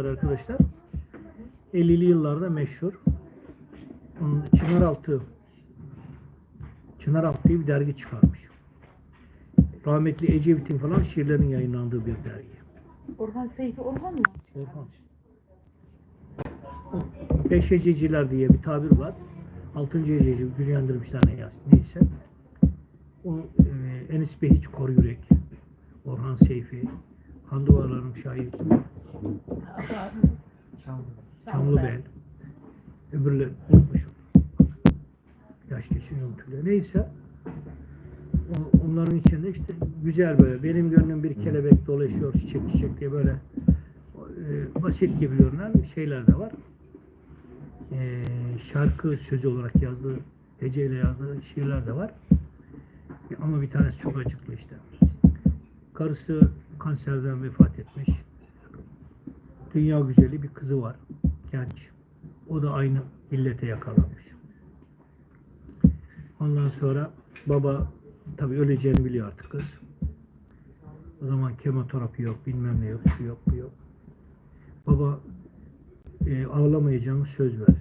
yazar arkadaşlar. 50'li yıllarda meşhur. Çınaraltı Çınaraltı diye bir dergi çıkarmış. Rahmetli Ecevit'in falan şiirlerin yayınlandığı bir dergi. Orhan Seyfi Orhan mı? Orhan. Beş hececiler diye bir tabir var. Altıncı hececi gücendirmişler neyse. O e, Enis Behiç Kor Yürek, Orhan Seyfi, Handuvarların şairi kim? Çamlıbel. Öbürleri unutmuşum. Yaş geçiyor unutuyor. Neyse. Onların içinde işte güzel böyle. Benim gönlüm bir kelebek dolaşıyor çiçek çiçek diye böyle e, basit gibi görünen şeyler de var. E, şarkı sözü olarak yazdığı, heceyle yazdığı şiirler de var. Ama bir tanesi çok acıklı işte. Karısı kanserden vefat. Dünya güzeli bir kızı var. Genç. O da aynı illete yakalanmış. Ondan sonra baba tabii öleceğini biliyor artık kız. O zaman kemoterapi yok, bilmem ne yok, şu yok, bu yok. Baba e, ağlamayacağını söz ver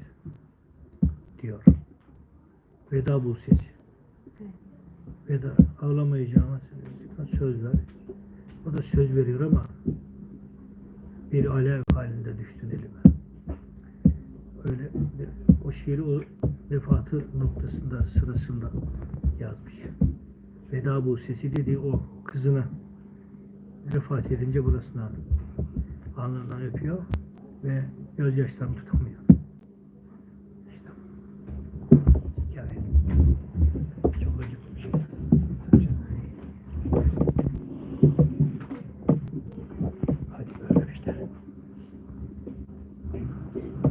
diyor. Veda bu sesi. Veda ağlamayacağına söz ver. O da söz veriyor ama bir alev halinde düştün elime. Öyle bir, o şiiri o vefatı noktasında sırasında yazmış. Veda bu sesi dediği o kızına vefat edince burasından alnından öpüyor ve gözyaşlarını tutamıyor. favor.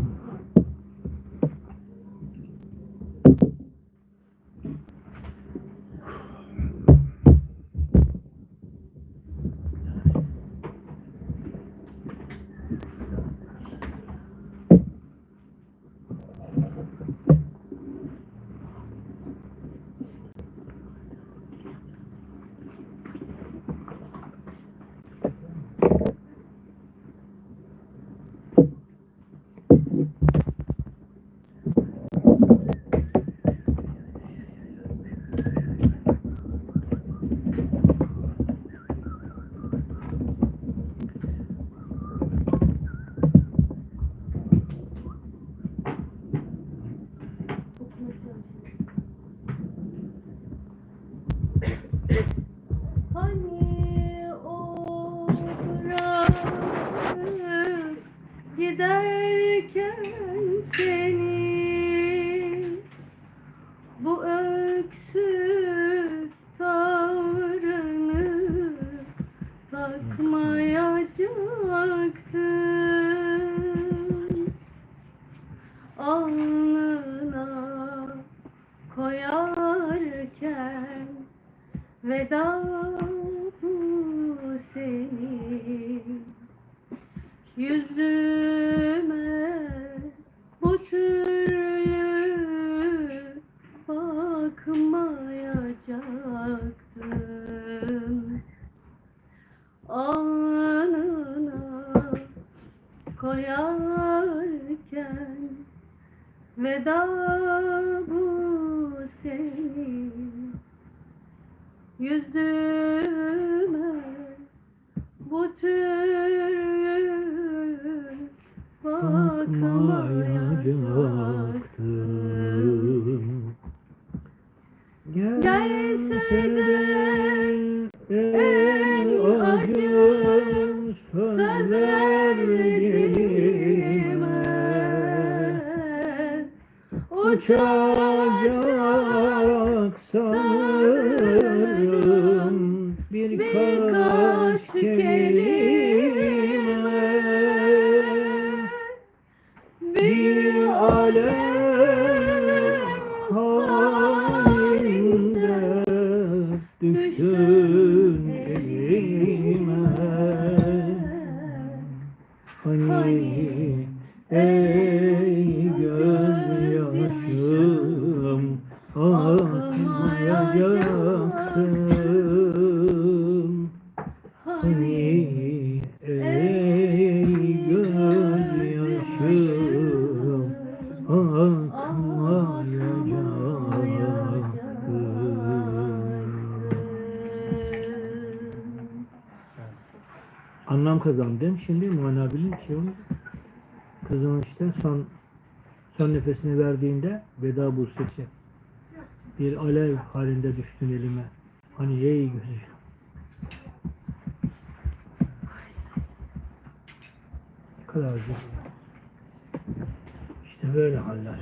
Alnına koyarken Veda bu senin. Yüzüme Veda bu senin Yüzüme bu türlü bakmayacaktım. Uçacak sanırım. Birkaç kelime Bir alev halinde düştün elime. Hani ey gözyaşım Anlam kazandım. Şimdi mana bilinçim şey kızın işte son son nefesini verdiğinde veda bu bir alev halinde düştün elime. Hani ey gözyaşım Ne kadar güzel. İşte böyle haller.